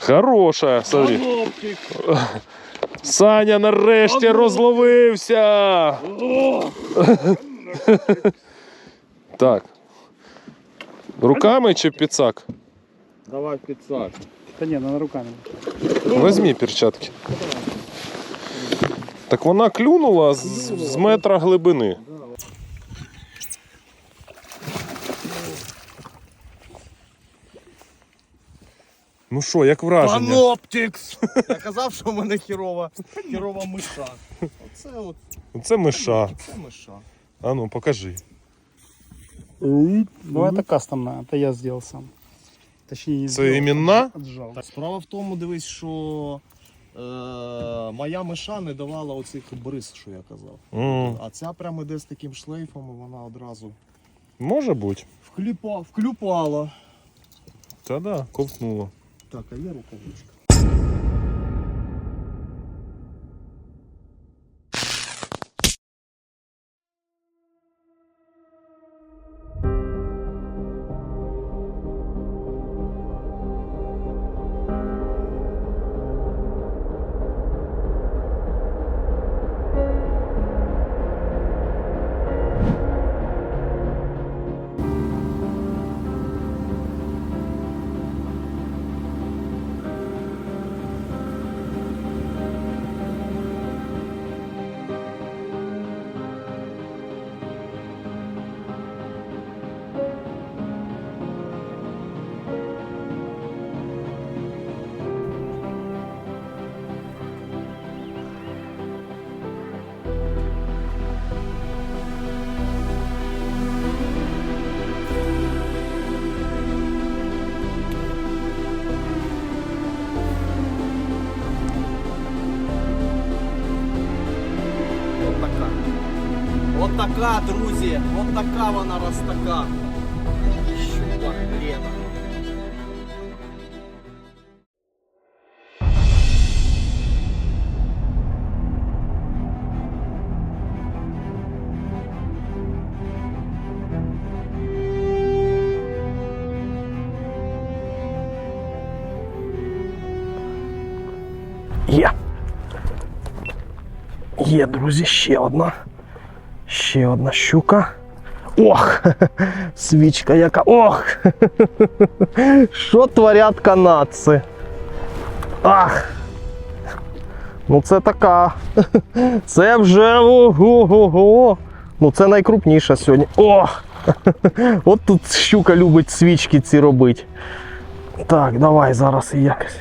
Хороша, смотри. Голубчик. Саня нарешті розловився. О, Так. Руками чи підсак? Давай підсак. Та ні, на руками. Візьмі перчатки. Так вона клюнула з, з метра глибини. Ну що, як враження? Паноптикс! Я казав, що в мене хірова, хірова миша. Оце от, Це миша. це миша. А ну, покажи. Ну, это кастомная, это я сделал сам. Точнее, не Це сделал, іменна? отжал. Так, справа в тому, дивись, що е, моя миша не давала оцих бриз, що я казав. М, А ця прямо йде з таким шлейфом, і вона одразу Може бути. вкліпа, вклюпала. Та да, ковтнула. Так, а є рукавичка. така, друзі. От така вона ростака. Щупа хрена. Є. Є, друзі, ще одна. Ще одна щука. Ох! Свічка яка. Ох! Що творять канадці? Ах! Ну це така. Це вже ого-го-го! Ну це найкрупніша сьогодні. Ох! От тут щука любить свічки ці робити. Так, давай зараз і якось.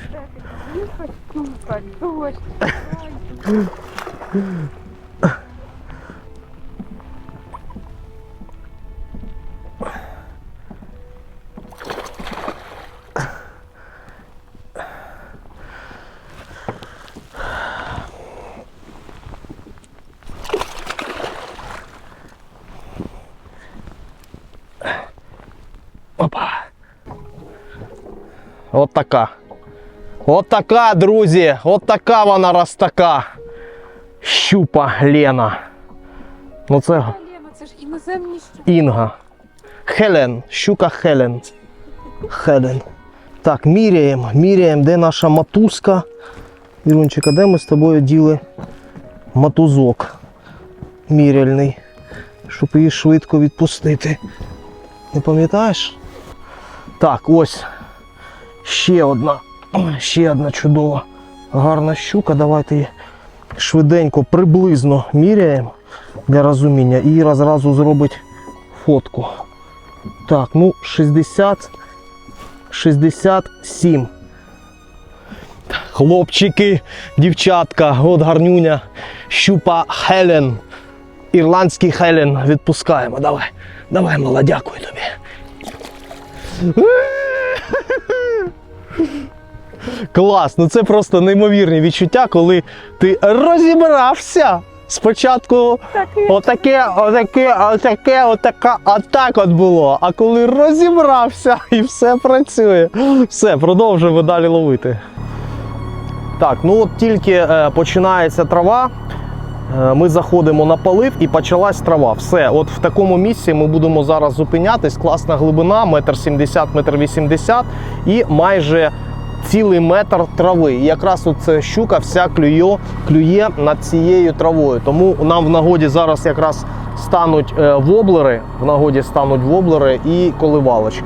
От така. От така, друзі. От така вона ростака. Щупа Лена. Ну це Лена, це ж іноземні що. Інга. Хелен. Щука Хелен. Хелен. Так, міряємо. Міряємо, де наша матузка. Ірунчика, де ми з тобою діли матузок міряльний, щоб її швидко відпустити. Не пам'ятаєш? Так, ось ще одна, ще одна чудова гарна щука. Давайте її швиденько, приблизно міряємо для розуміння. І Іра зразу зробить фотку. Так, ну 60, 67. Хлопчики, дівчатка, от гарнюня, щупа Хелен. Ірландський Хелен відпускаємо. Давай, давай, мала, дякую тобі. Клас, ну це просто неймовірні відчуття, коли ти розібрався. Спочатку отаке, отаке, отаке, отака, отак от було. А коли розібрався і все працює, все, продовжуємо далі ловити. Так, ну от тільки е, починається трава, ми заходимо на полив і почалась трава. Все, от в такому місці ми будемо зараз зупинятись. Класна глибина, метр сімдесят, метр вісімдесят і майже цілий метр трави. І якраз от ця щука вся клює, клює над цією травою. Тому нам в нагоді зараз якраз стануть е, воблери, в нагоді стануть воблери і коливалочки.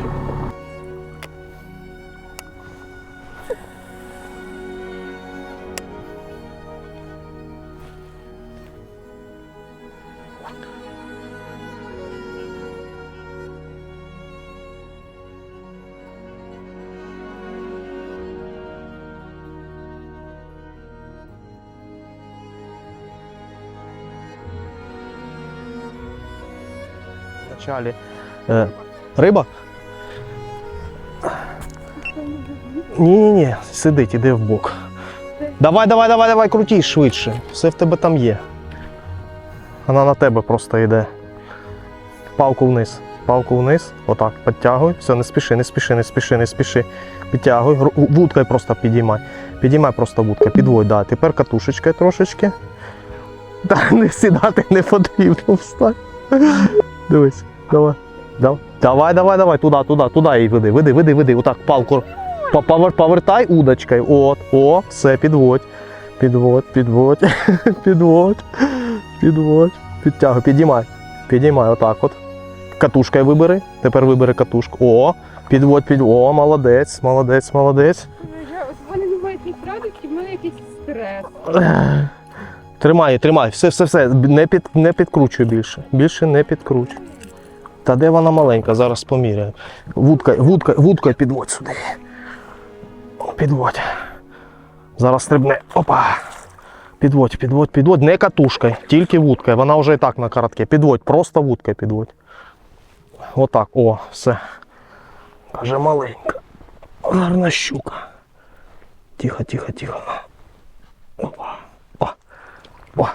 Вначалі. Е, риба? Ні, ні, ні, сидить, іди в бок. Давай, давай, давай, давай, крутій швидше. Все в тебе там є. Вона на тебе просто йде. Палку вниз. Палку вниз. Отак, підтягуй. Все, не спіши, не спіши, не спіши, не спіши. Підтягуй. Вудкою просто підіймай. Підіймай просто вудкою, підводь, да. Тепер катушечкою трошечки. Та не сідати не потрібно, встань. Дивись, давай. Давай, давай, давай, давай, туди, туди, туди її веди, веди, веди, веди. Отак, палку. Повертай удочкою. От, о, все, підводь. Підводь, підводь, підводь, підводь. Підтягуй, підіймай. Підіймай, отак от. Катушкою вибери. Тепер вибери катушку. О, підводь, підводь. О, молодець, молодець, молодець. В мене немає якихось радостей, в мене якийсь стрес. Тримай, тримай, все, все, все. Не, під, не підкручуй більше. Більше не підкручуй. Та де вона маленька, зараз поміряю. Вудка, вудка, вудкою підводь сюди. Підводь. Зараз стрибне. Опа. Підводь, підводь, підводь. Не катушкою, тільки вудкою. Вона вже і так на коротке. Підводь, просто вудкою підводь. Отак, о, все. Каже маленька. Гарна щука. Тихо, тихо, тихо. Опа. О. О.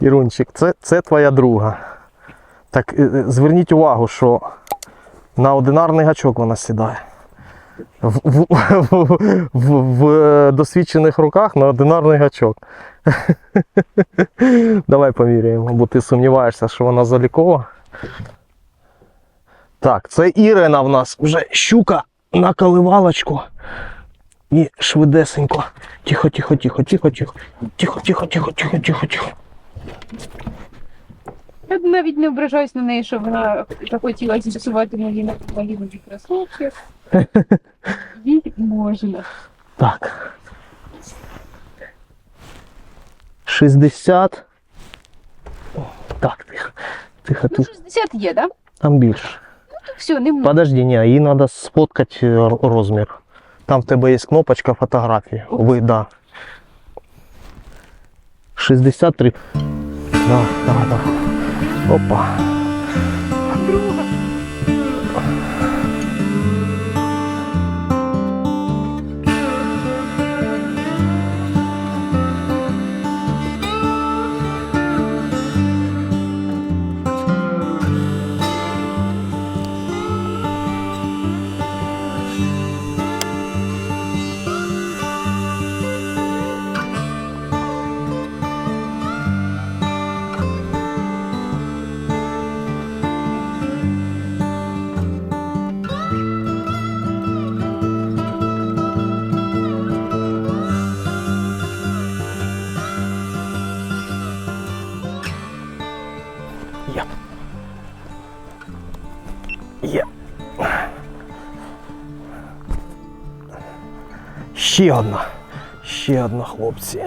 Ірунчик, це, це твоя друга. Так, е, е, зверніть увагу, що на одинарний гачок вона сідає. В, в, в, в, в е, досвідчених руках на одинарний гачок. Давай поміряємо, бо ти сумніваєшся, що вона залікова. Так, це Ірина в нас вже щука на коливалочку. І швидесенько. Тихо, тихо, тихо, тихо, тихо. Тихо, тихо, тихо, тихо, тихо, тихо. Я навіть не ображаюсь на неї, що вона захотіла зіпсувати мої мої нові кросовки. Їй можна. Так. 60. О, Так, тихо. Тихо, Ну, тихо. 60 є? Да? Там більше. Все, не можна. Подожди, ні, їй треба сфоткати р- розмір. Там в тебе є кнопочка фотографії. Ви, да. 63. Давай, давай, давай. Опа. Друга. Ще одна. Ще одна, хлопці.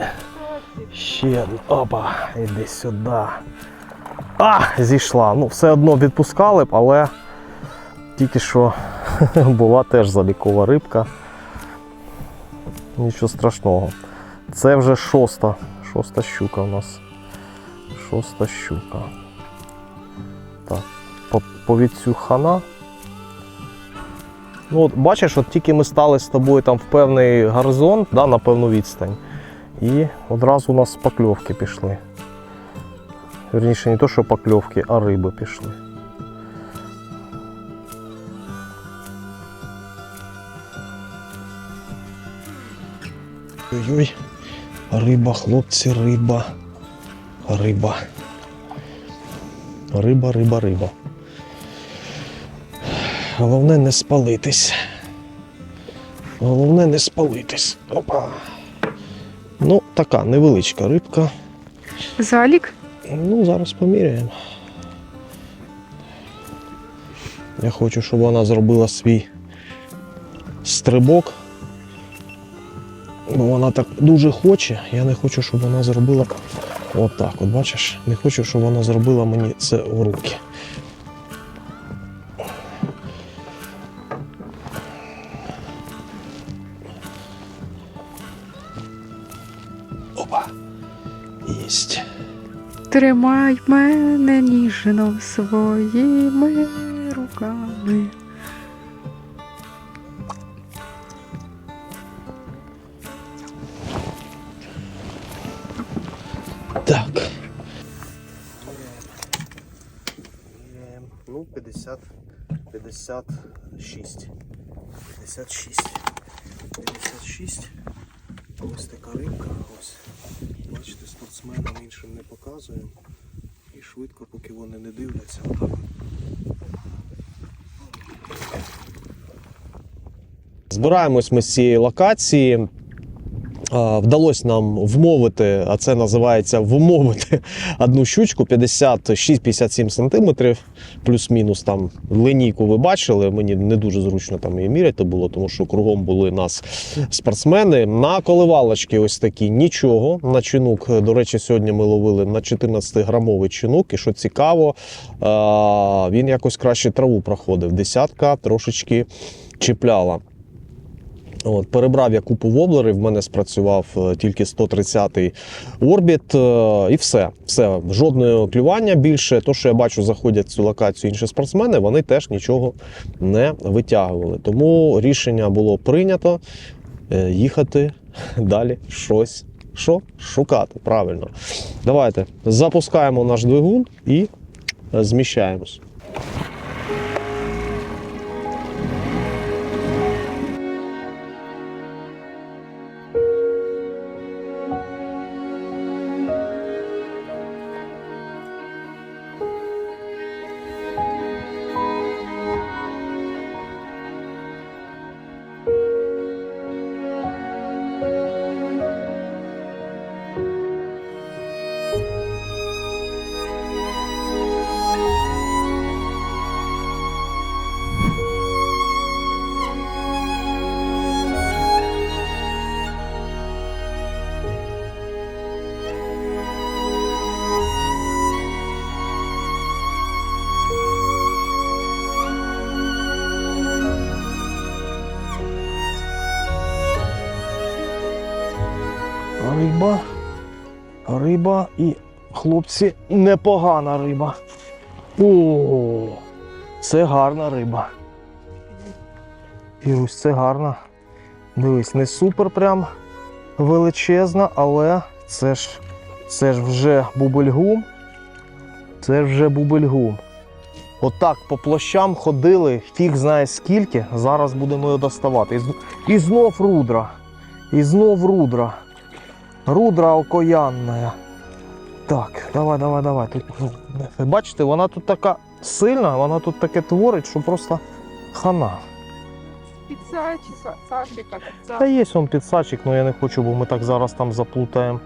Ще одна. Опа, іди сюди. А, зійшла. Ну, все одно відпускали б, але тільки що була теж залікова рибка. Нічого страшного. Це вже шоста. Шоста щука у нас. Шоста щука. Так, по, хана. Ну, от бачиш, от тільки ми стали з тобою там в певний горизонт, да, на певну відстань. І одразу у нас покльовки пішли. Вірніше, не то, що покльовки, а риби пішли. Ой-ой, риба, хлопці, риба. Риба. Риба, риба, риба. Головне не спалитись. Головне не спалитись. Опа. Ну, така невеличка рибка. Залік? Ну, зараз поміряємо. Я хочу, щоб вона зробила свій стрибок. Бо вона так дуже хоче. Я не хочу, щоб вона зробила отак. От бачиш, не хочу, щоб вона зробила мені це в руки. Опа. Єсть. Тримай мене ніжно своїми руками. Так. Ну, 50, 56. 56. 56. Ось така рибка. Іншим не показуємо. І швидко, поки вони не дивляться. Збираємось ми з цієї локації. Вдалося нам вмовити, а це називається вмовити одну щучку 56-57 см, плюс-мінус там линійку ви бачили. Мені не дуже зручно там її міряти було, тому що кругом були нас спортсмени. На коливалочки ось такі нічого. На чинук, до речі, сьогодні ми ловили на 14-грамовий чинук. І що цікаво, він якось краще траву проходив. Десятка трошечки чіпляла. От, перебрав я купу воблерів, в мене спрацював е, тільки 130-й орбіт, е, і все. все. Жодного клювання більше. То, що я бачу, заходять в цю локацію інші спортсмени, вони теж нічого не витягували. Тому рішення було прийнято е, їхати далі щось. Що? Шукати. Правильно. Давайте запускаємо наш двигун і зміщаємось. Риба і хлопці непогана риба. О, це гарна риба. Ірусь, це гарна. Дивись, не супер прям величезна, але це ж це ж вже бубельгум. Це вже бубельгум. Отак по площам ходили, фіг знає скільки. Зараз будемо його доставати. І, знов рудра. І знов рудра. Рудра окоянна. Так, давай, давай, давай. Тут, ну, бачите, вона тут така сильна, вона тут таке творить, що просто хана. Підсачка, Сашика, Та є он підсачик, але я не хочу, бо ми так зараз там заплутаємо.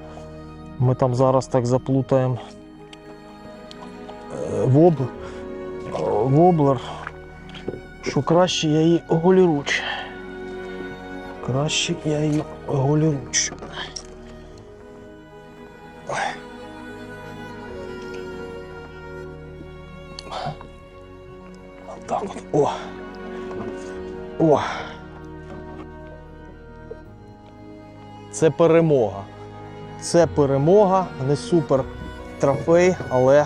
Ми там зараз так заплутаємо. Е, Воб... Воблер. Що краще я її голіруч. Краще я її голіруч. О. О. Це перемога. Це перемога, не супер трофей, але,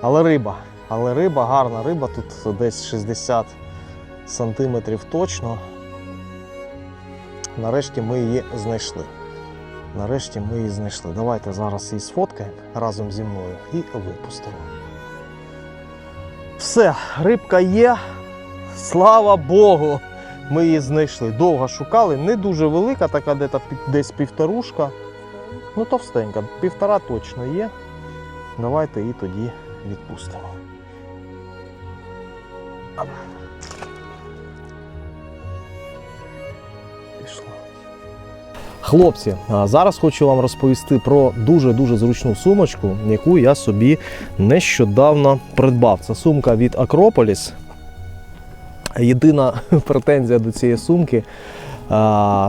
але риба. Але риба, гарна риба, тут десь 60 сантиметрів точно. Нарешті ми її знайшли. Нарешті ми її знайшли. Давайте зараз її сфоткаємо разом зі мною і випустимо. Все, рибка є. Слава Богу! Ми її знайшли. Довго шукали, не дуже велика, така де-то десь півторушка. Ну, товстенька, півтора точно є. Давайте її тоді відпустимо. Хлопці, зараз хочу вам розповісти про дуже-дуже зручну сумочку, яку я собі нещодавно придбав. Це сумка від Акрополіс. Єдина претензія до цієї сумки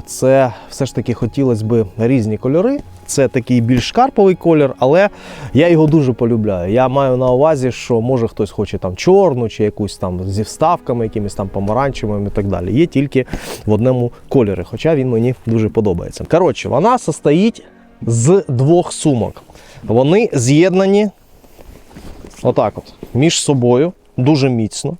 це все ж таки хотілося б різні кольори. Це такий більш шкарповий колір, але я його дуже полюбляю. Я маю на увазі, що може хтось хоче там чорну чи якусь там зі вставками, якимись там помаранчевими і так далі. Є тільки в одному кольорі, хоча він мені дуже подобається. Коротше, вона состоїть з двох сумок. Вони з'єднані отак от між собою дуже міцно.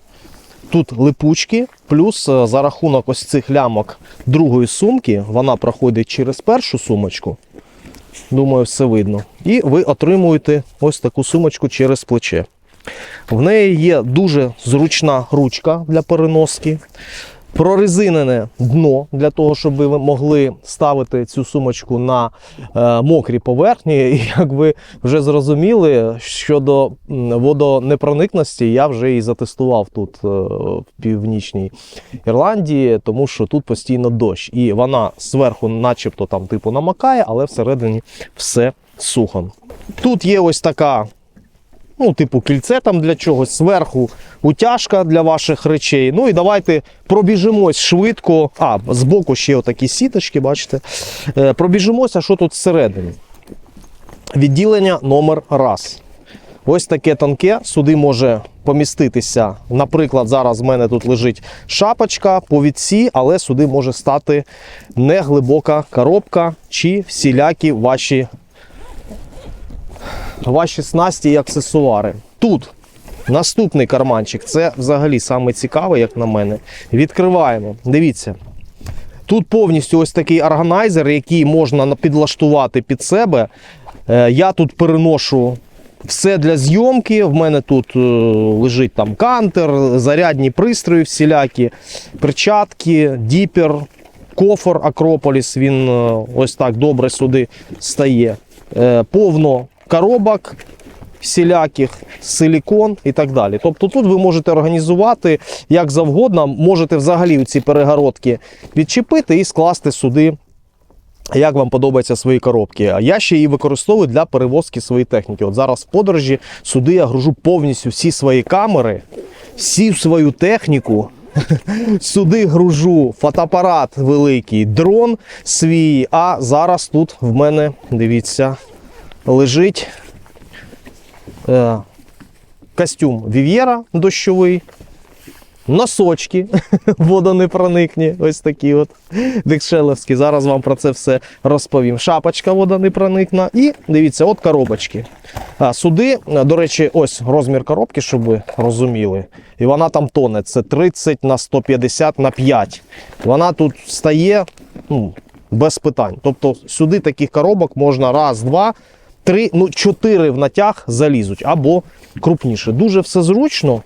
Тут липучки, плюс е, за рахунок ось цих лямок другої сумки, вона проходить через першу сумочку. Думаю, все видно. І ви отримуєте ось таку сумочку через плече. В неї є дуже зручна ручка для переноски, прорезинене дно для того, щоб ви могли ставити цю сумочку на е, мокрі поверхні. І як ви вже зрозуміли, щодо водонепроникності, я вже і затестував тут е, в північній Ірландії, тому що тут постійно дощ. І вона зверху, начебто, там типу намакає, але всередині все сухо. Тут є ось така ну, типу, кільце там для чогось, зверху утяжка для ваших речей. Ну і давайте пробіжимось швидко. А, збоку ще отакі сіточки, бачите. Е, Пробіжимося, що тут всередині. Відділення номер раз. Ось таке тонке. Сюди може поміститися. Наприклад, зараз в мене тут лежить шапочка, повідці, але сюди може стати неглибока коробка чи всілякі ваші ваші снасті і аксесуари. Тут наступний карманчик, це взагалі саме цікаве, як на мене. Відкриваємо. Дивіться. Тут повністю ось такий органайзер, який можна підлаштувати під себе. Е, Я тут переношу все для зйомки. В мене тут е, лежить там кантер, зарядні пристрої всілякі, перчатки, діпер, кофр Акрополіс. Він е, ось так добре сюди стає. Повно коробок всіляких, силікон і так далі. Тобто тут ви можете організувати як завгодно, можете взагалі ці перегородки відчепити і скласти сюди. Як вам подобаються свої коробки? А Я ще її використовую для перевозки своєї техніки. От зараз в подорожі сюди я гружу повністю всі свої камери, всю свою техніку. Сюди гружу фотоапарат великий, дрон свій. А зараз тут в мене, дивіться, лежить е, костюм Вів'єра дощовий, носочки водонепроникні, ось такі от декшелевські. Зараз вам про це все розповім. Шапочка водонепроникна. І дивіться, от коробочки. А, сюди, е, до речі, ось розмір коробки, щоб ви розуміли. І вона там тоне. Це 30 на 150 на 5. Вона тут стає ну, без питань. Тобто сюди таких коробок можна раз, два, три, ну чотири в натяг залізуть або крупніше. Дуже все зручно.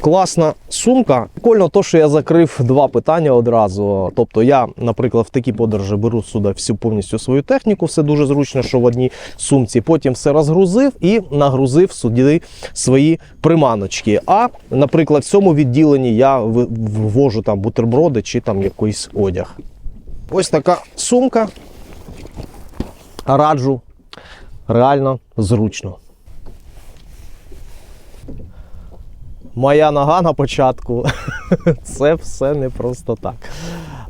Класна сумка. Прикольно, то, що я закрив два питання одразу. Тобто, я, наприклад, в такі подорожі беру сюди всю повністю свою техніку, все дуже зручно, що в одній сумці. Потім все розгрузив і нагрузив сюди свої приманочки. А, наприклад, в цьому відділенні я ввожу там бутерброди чи там якийсь одяг. Ось така сумка. Раджу. Реально зручно. Моя нога на початку. Це все не просто так.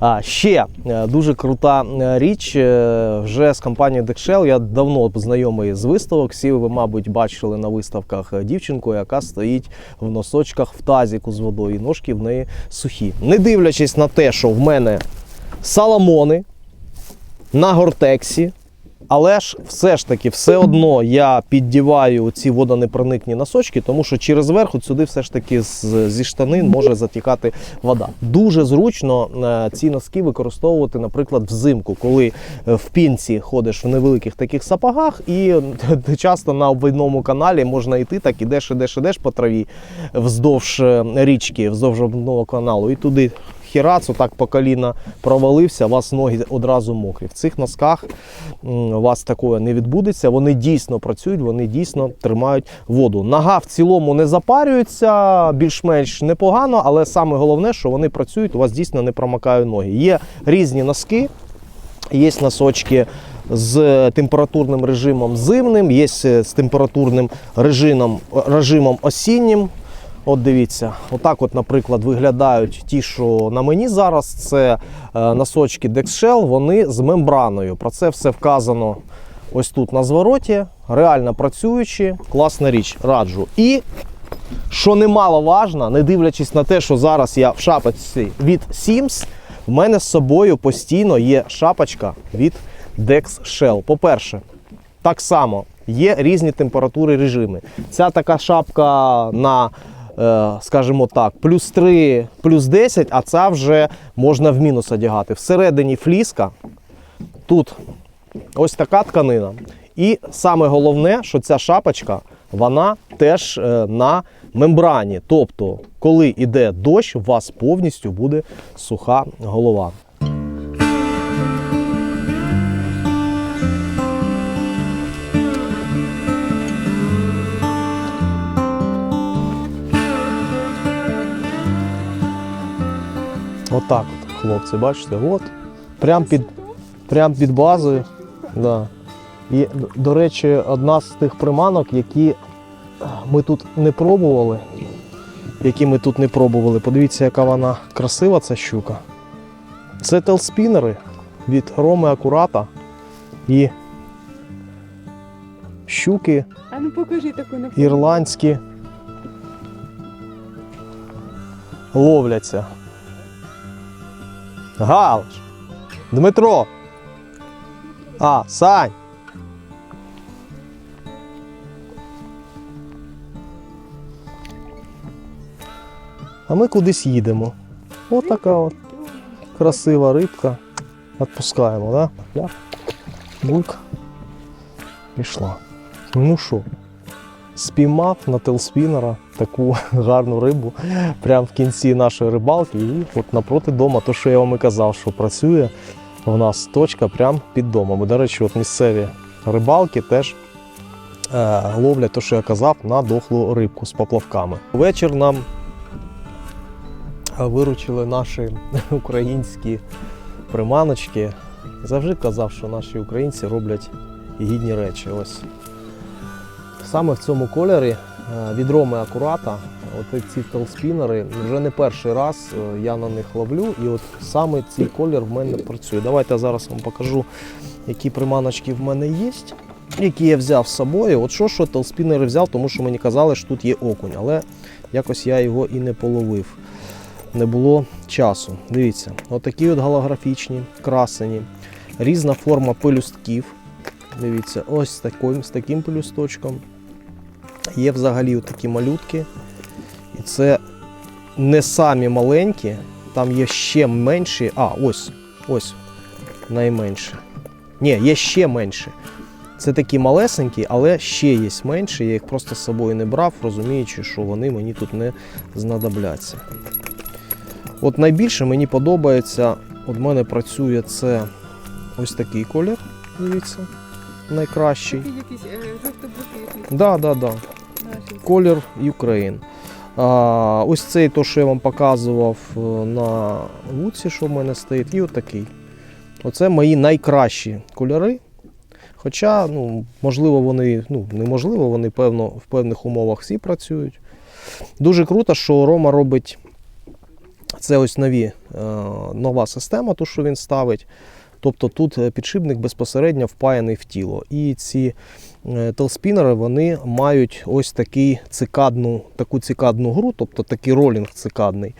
А ще е, дуже крута е, річ е, вже з компанією Dexshell. Я давно знайомий з виставок. Всі ви, мабуть, бачили на виставках дівчинку, яка стоїть в носочках в тазіку з водою. і Ножки в неї сухі. Не дивлячись на те, що в мене саламони на гортексі. Але ж все ж таки, все одно я піддіваю ці водонепроникні носочки, тому що через верх от сюди все ж таки з- зі штанин може затікати вода. Дуже зручно е, ці носки використовувати, наприклад, взимку, коли е, в пінці ходиш в невеликих таких сапогах, і е, часто на обвідному каналі можна йти, так ідеш, ідеш, ідеш по траві вздовж річки, вздовж обвідного каналу, і туди хірац, отак по коліна провалився, у вас ноги одразу мокрі. В цих носках у вас такого не відбудеться. Вони дійсно працюють, вони дійсно тримають воду. Нога в цілому не запарюється, більш-менш непогано, але саме головне, що вони працюють, у вас дійсно не промокають ноги. Є різні носки, є носочки з температурним режимом зимним, є з температурним режимом, режимом осіннім. От дивіться, отак, от, наприклад, виглядають ті, що на мені зараз. Це е, носочки Dexshell, вони з мембраною. Про це все вказано ось тут на звороті. Реально працюючі, класна річ, раджу. І що немало важно, не дивлячись на те, що зараз я в шапочці від Sims, в мене з собою постійно є шапочка від Dex Shell. По-перше, так само є різні температури режими. Ця така шапка на, скажімо так, плюс 3, плюс 10, а це вже можна в мінус одягати. Всередині фліска, тут ось така тканина. І саме головне, що ця шапочка, вона теж е, на мембрані. Тобто, коли йде дощ, у вас повністю буде суха голова. Отак от, хлопці, бачите, от. Прям під, прям під базою. Да. І, до речі, одна з тих приманок, які ми тут не пробували. Які ми тут не пробували. Подивіться, яка вона красива, ця щука. Це телспінери від Роми Акурата. І щуки А ну покажи таку ірландські ловляться. Галич. Дмитро. А, Сань. А ми кудись їдемо. От така от красива рибка. Отпускаємо, да? Ляп. Бульк. Пішла. Ну що, спіймав на телспінера таку гарну рибу прямо в кінці нашої рибалки. І от напроти дома, то що я вам і казав, що працює у нас точка прямо під домом. І, до речі, от місцеві рибалки теж е, ловлять те, що я казав, на дохлу рибку з поплавками. Вечір нам е, виручили наші українські приманочки. Завжди казав, що наші українці роблять гідні речі. Ось Саме в цьому кольорі від Роми Акурата, от ці телспінери, вже не перший раз е, я на них ловлю, і от саме цей колір в мене працює. Давайте я зараз вам покажу, які приманочки в мене є, які я взяв з собою. От що, що телспінери взяв, тому що мені казали, що тут є окунь, але якось я його і не половив. Не було часу. Дивіться, отакі от голографічні, красені, різна форма пелюстків. Дивіться, ось з таким, з таким пелюсточком. Є взагалі такі малютки. І це не самі маленькі, там є ще менші. А, ось, ось найменше. Ні, є ще менші. Це такі малесенькі, але ще є менші. Я їх просто з собою не брав, розуміючи, що вони мені тут не знадобляться. От найбільше мені подобається, от в мене працює це ось такий колір. Дивіться, найкращий. якийсь жовто-блакитний. Да, да, да. Колір Ukraine. А, ось цей, то, що я вам показував е, на вудці, що в мене стоїть, і отакий. Оце мої найкращі кольори. Хоча, ну, можливо, вони, ну, неможливо, вони певно, в певних умовах всі працюють. Дуже круто, що Рома робить це ось нові, е, нова система, ту, що він ставить. Тобто тут е, підшипник безпосередньо впаяний в тіло. І ці е, телспінери вони мають ось такий цикадну, таку цикадну гру, тобто такий ролінг цикадний,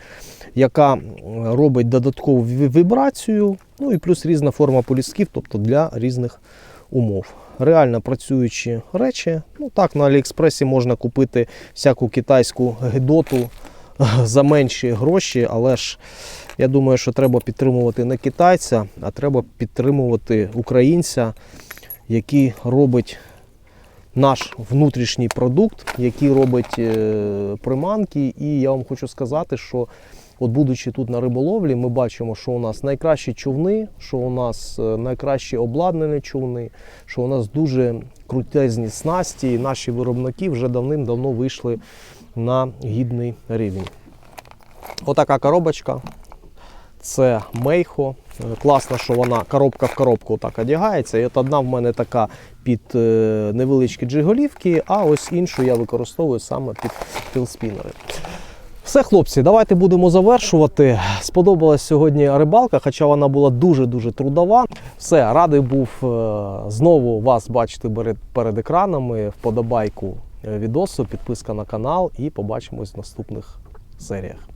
яка робить додаткову вібрацію, ну і плюс різна форма полісків, тобто для різних умов. Реально працюючі речі. Ну так, на Аліекспресі можна купити всяку китайську гидоту за менші гроші, але ж я думаю, що треба підтримувати не китайця, а треба підтримувати українця, який робить наш внутрішній продукт, який робить е, приманки. І я вам хочу сказати, що От будучи тут на риболовлі, ми бачимо, що у нас найкращі човни, що у нас е, найкращі обладнані човни, що у нас дуже крутезні снасті, і наші виробники вже давним-давно вийшли на гідний рівень. Отака коробочка. Це Мейхо. Е, Класно, що вона коробка в коробку так одягається. І от одна в мене така під е, невеличкі джиголівки, а ось іншу я використовую саме під філспінери. Все, хлопці, давайте будемо завершувати. Сподобалась сьогодні рибалка, хоча вона була дуже-дуже трудова. Все, радий був е, знову вас бачити перед, екранами. Вподобайку відосу, підписка на канал і побачимось в наступних серіях.